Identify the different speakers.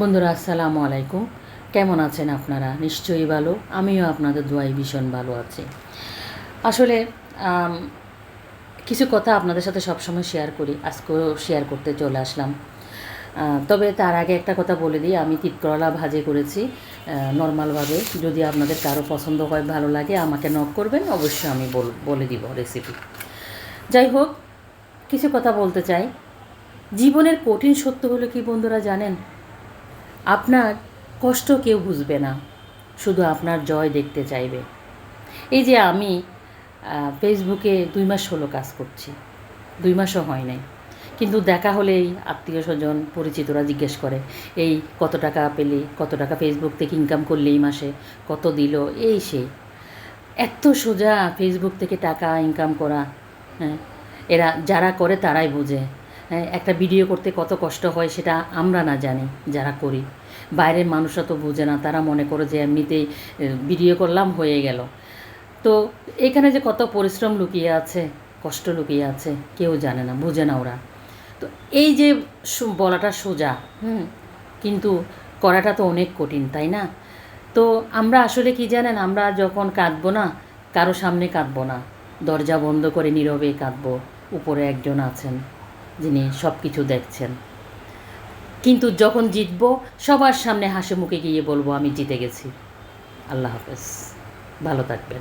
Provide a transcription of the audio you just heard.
Speaker 1: বন্ধুরা, আসসালামু আলাইকুম। কেমন আছেন আপনারা? নিশ্চয়ই ভালো। আমিও আপনাদের দোয়াই ভীষণ ভালো আছি। আসলে কিছু কথা আপনাদের সাথে সবসময় শেয়ার করি, আজকেও শেয়ার করতে চলে আসলাম। তবে তার আগে একটা কথা বলে দিই, আমি তিতকরলা ভাজি করেছি নর্মালভাবে। যদি আপনাদের কারও পছন্দ হয়, ভালো লাগে, আমাকে নক করবেন, অবশ্যই আমি বল দিব রেসিপি যাই হোক, কিছু কথা বলতে চাই। জীবনের কঠিন সত্য হলো কি বন্ধুরা জানেন? আপনার কষ্ট কেউ বুঝবে না, শুধু আপনার জয় দেখতে চাইবে। এই যে আমি ফেসবুকে দুই মাস হলো কাজ করছি, দুই মাসও হয় নাই। কিন্তু দেখা হলেই আত্মীয় স্বজন, পরিচিতরা জিজ্ঞেস করে, এই কত টাকা পেলে, কত টাকা ফেসবুক থেকে ইনকাম করলে এই মাসে, কত দিল? এই সেই এত সোজা ফেসবুক থেকে টাকা ইনকাম করা হ্যাঁ এরা যারা করে তারাই বোঝে। একটা ভিডিও করতে কত কষ্ট হয় সেটা আমরা না জানি, যারা করি। বাইরের মানুষরা তো বোঝে না, তারা মনে করে যে এমনিতেই ভিডিও করলাম, হয়ে গেল। তো এখানে যে কত পরিশ্রম লুকিয়ে আছে, কষ্ট লুকিয়ে আছে, কেউ জানে না, বোঝে না ওরা। তো এই যে বলাটা সোজা, হুম, কিন্তু করাটা তো অনেক কঠিন, তাই না? তো আমরা আসলে কি জানেন, আমরা যখন কাঁদবো না, কারও সামনে কাঁদবো না। দরজা বন্ধ করে নীরবে কাঁদবো, উপরে একজন আছেন। যিনি সব কিছু দেখছেন। কিন্তু যখন জিতব, সবার সামনে হাসি মুখে গিয়ে বলব, আমি জিতে গেছি। আল্লাহ হাফেজ। ভালো থাকবেন।